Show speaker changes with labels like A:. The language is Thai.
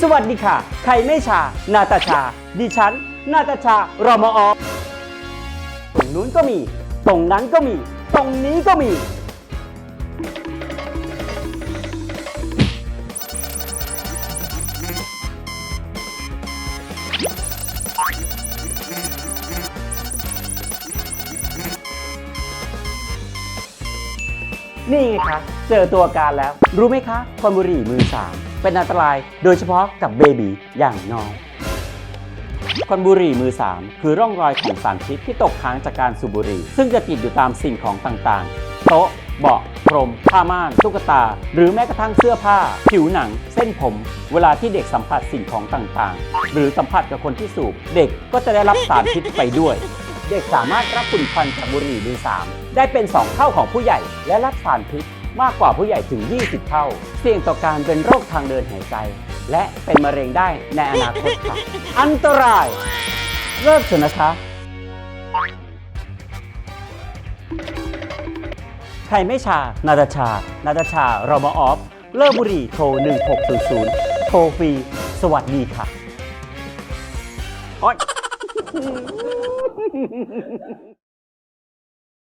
A: สวัสดีค่ะ ใครไม่ชา นาตาชา ดิฉัน นาตาชารอมอตรงนู้นก็มี ตรงนั้นก็มี ตรงนี้ก็มี นี่ไงคะ เจอตัวการแล้ว รู้ไหมคะควันบุหรี่มือสามเป็นอันตรายโดยเฉพาะกับเบบีอย่างน้องควันบุหรี่มือสามคือร่องรอยของสารพิษที่ตกค้างจากการสูบบุหรี่ ซึ่งจะติดอยู่ตามสิ่งของต่างๆ โต๊ะ เบาะ พรม ผ้าม่าน ตุ๊กตา หรือแม้กระทั่งเสื้อผ้า ผิวหนัง เส้นผม เวลาที่เด็กสัมผัสสิ่งของต่างๆ หรือสัมผัสกับคนที่สูบ เด็กก็จะได้รับสารพิษไปด้วย เด็กสามารถรับฝุ่นควันจากบุหรี่มือสามได้เป็น 2 เท่าของผู้ใหญ่ และรับสารพิษ มากกว่าผู้ใหญ่ถึง 20 เท่า เสี่ยงต่อการเป็นโรคทางเดินหายใจ และเป็นมะเร็งได้ในอนาคตค่ะ อันตราย เลิกเถอะนะคะ ใครไม่ชา นาตาชา นาตาชา เรามาออฟ เลิกบุหรี่โทร 1600 โทรฟรี สวัสดีค่ะ โอ๊ย